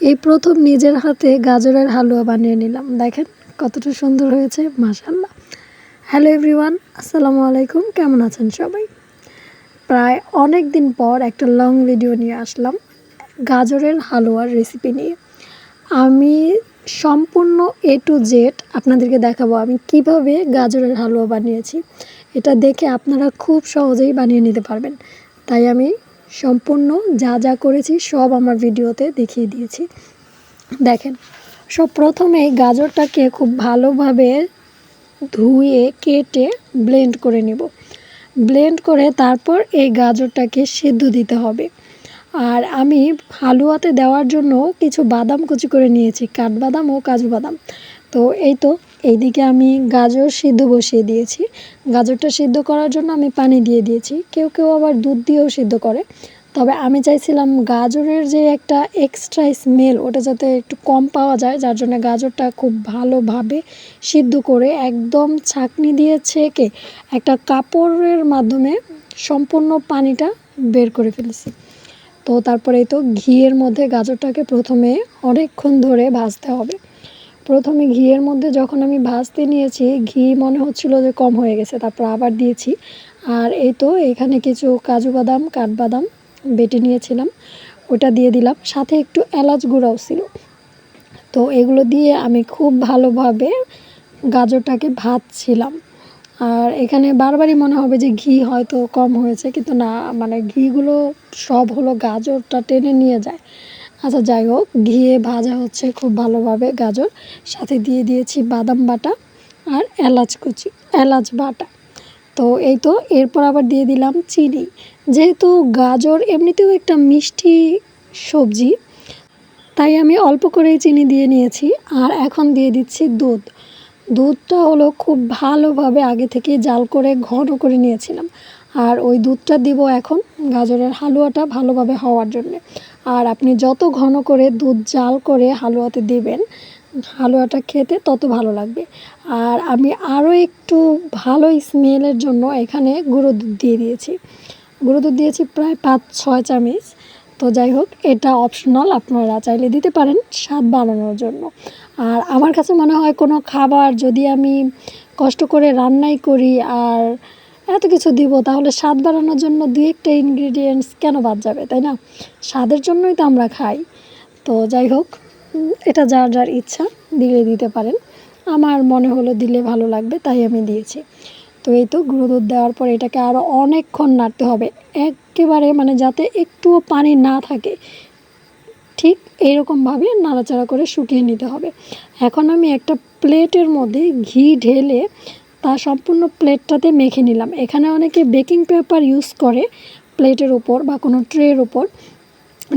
এই প্রথম নিজের হাতে গাজরের হালুয়া বানিয়ে নিলাম। দেখেন কতটা সুন্দর হয়েছে মাশাল্লাহ হ্যালো এভরিওয়ান আসসালামু আলাইকুম, কেমন আছেন সবাই? প্রায় অনেক দিন পর একটা লং ভিডিও নিয়ে আসলাম, গাজরের হালুয়ার রেসিপি নিয়ে। আমি সম্পূর্ণ এ টু জেড আপনাদেরকে দেখাবো আমি কীভাবে গাজরের হালুয়া বানিয়েছি। এটা দেখে আপনারা খুব সহজেই বানিয়ে নিতে পারবেন। তাই আমি সম্পূর্ণ যা যা করেছি সব আমার ভিডিওতে দেখিয়ে দিয়েছি। দেখেন, সব প্রথমে গাজরটাকে খুব ভালোভাবে ধুয়ে, কেটে ব্লেন্ড করে নেব। ব্লেন্ড করে তারপর এই গাজরটাকে সেদ্ধ দিতে হবে। আর আমি হালুয়াতে দেওয়ার জন্য কিছু বাদাম কুচি করে নিয়েছি, কাঠবাদাম ও কাজু বাদাম। তো এই তো এইদিকে আমি গাজর সিদ্ধ বসিয়ে দিয়েছি। গাজরটা সিদ্ধ করার জন্য আমি পানি দিয়ে দিয়েছি। কেউ কেউ আবার দুধ দিয়েও সিদ্ধ করে। তবে আমি চাইছিলাম গাজরের যে একটা এক্সট্রা স্মেল ওটা যাতে একটু কম পাওয়া যায়, যার জন্য গাজরটা খুব ভালোভাবে সিদ্ধ করে একদম ছাঁকনি দিয়ে ছেঁকে একটা কাপড়ের মাধ্যমে সম্পূর্ণ পানিটা বের করে ফেলেছি। তো তারপরে তো ঘিয়ের মধ্যে গাজরটাকে প্রথমে অনেকক্ষণ ধরে ভাজতে হবে। প্রথমে ঘিয়ের মধ্যে যখন আমি ভাজতে নিয়েছি, ঘি মনে হচ্ছিল যে কম হয়ে গেছে, তারপর আবার দিয়েছি। আর এই তো এখানে কিছু কাজু বাদাম, কাঠবাদাম বেটে নিয়েছিলাম, ওটা দিয়ে দিলাম। সাথে একটু এলাচ গুঁড়াও ছিল। তো এগুলো দিয়ে আমি খুব ভালোভাবে গাজরটাকে ভাজছিলাম। আর এখানে বারবারই মনে হবে যে ঘি হয়তো কম হয়েছে, কিন্তু না মানে ঘিগুলো সব হলো গাজরটা টেনে নিয়ে যায়। আচ্ছা যাই হোক, ঘিয়ে ভাজা হচ্ছে খুব ভালোভাবে গাজর। সাথে দিয়ে দিয়েছি বাদাম বাটা আর এলাচ কুচি, এলাচ বাটা। তো এই তো, এরপর আবার দিয়ে দিলাম চিনি। যেহেতু গাজর এমনিতেও একটা মিষ্টি সবজি, তাই আমি অল্প করেই চিনি দিয়ে নিয়েছি। আর এখন দিয়ে দিচ্ছি দুধ। দুধটা হলো খুব ভালোভাবে আগে থেকে জাল করে ঘন করে নিয়েছিলাম। আর ওই দুধটা দিব এখন গাজরের হালুয়াটা ভালোভাবে হওয়ার জন্যে। আর আপনি যত ঘন করে দুধ জাল করে হালুয়াতে দেবেন, হালুয়াটা খেতে তত ভালো লাগবে। আর আমি আরও একটু ভালো স্মেলের জন্য এখানে গুঁড়ো দুধ দিয়ে দিয়েছি। গুঁড়ো দুধ দিয়েছি প্রায় পাঁচ, ছয় চামচ। তো যাই হোক, এটা অপশনাল, আপনারা চাইলে দিতে পারেন স্বাদ বানানোর জন্য। আর আমার কাছে মনে হয় কোনো খাবার যদি আমি কষ্ট করে রান্নাই করি আর এত কিছু দিব, তাহলে স্বাদ বাড়ানোর জন্য দু একটা ইনগ্রিডিয়েন্টস কেন বাদ যাবে, তাই না? স্বাদের জন্যই তো আমরা খাই। তো যাই হোক এটা যার যার ইচ্ছা, দিলে দিতে পারেন। আমার মনে হলো দিলে ভালো লাগবে, তাই আমি দিয়েছি। তো এই তো গুঁড়ো দুধ দেওয়ার পর এটাকে আরও অনেকক্ষণ নাড়তে হবে। একেবারে মানে যাতে একটুও পানি না থাকে। ঠিক এইরকমভাবে নাড়াচাড়া করে শুকিয়ে নিতে হবে। এখন আমি একটা প্লেটের মধ্যে ঘি ঢেলে তা সম্পূর্ণ প্লেটটাতে মেখে নিলাম। এখানে অনেকে বেকিং পেপার ইউজ করে প্লেটের ওপর বা কোনো ট্রের ওপর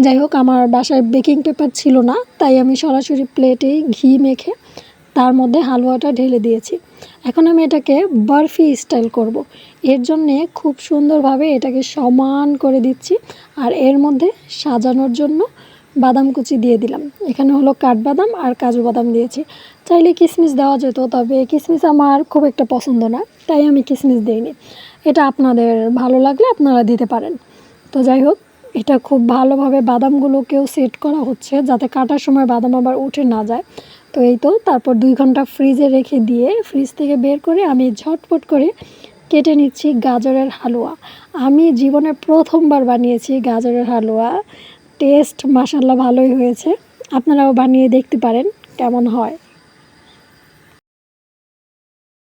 যাই হোক, আমার বাসায় বেকিং পেপার ছিল না, তাই আমি সরাসরি প্লেটেই ঘি মেখে তার মধ্যে হালুয়াটা ঢেলে দিয়েছি। এখন আমি এটাকে বরফি স্টাইল করব। এর জন্যে খুব সুন্দরভাবে এটাকে সমান করে দিচ্ছি আর এর মধ্যে সাজানোর জন্য বাদাম কুচি দিয়ে দিলাম। এখানে হলো কাঠবাদাম আর কাজু বাদাম দিয়েছি। চাইলে কিশমিশ দেওয়া যেত, তবে কিশমিশ আমার খুব একটা পছন্দ না, তাই আমি কিশমিশ দিইনি। এটা আপনাদের ভালো লাগলে আপনারা দিতে পারেন। তো যাই হোক, এটা খুব ভালোভাবে বাদামগুলোকেও সেট করা হচ্ছে, যাতে কাটার সময় বাদাম আবার উঠে না যায়। তো এই তো, তারপর দুই ঘণ্টা ফ্রিজে রেখে দিয়ে ফ্রিজ থেকে বের করে আমি ঝটপট করে কেটে নিচ্ছি গাজরের হালুয়া। আমি জীবনে প্রথমবার বানিয়েছি গাজরের হালুয়া। টেস্ট মাসাল্লাহ ভালোই হয়েছে। আপনারাও বানিয়ে দেখতে পারেন কেমন হয়।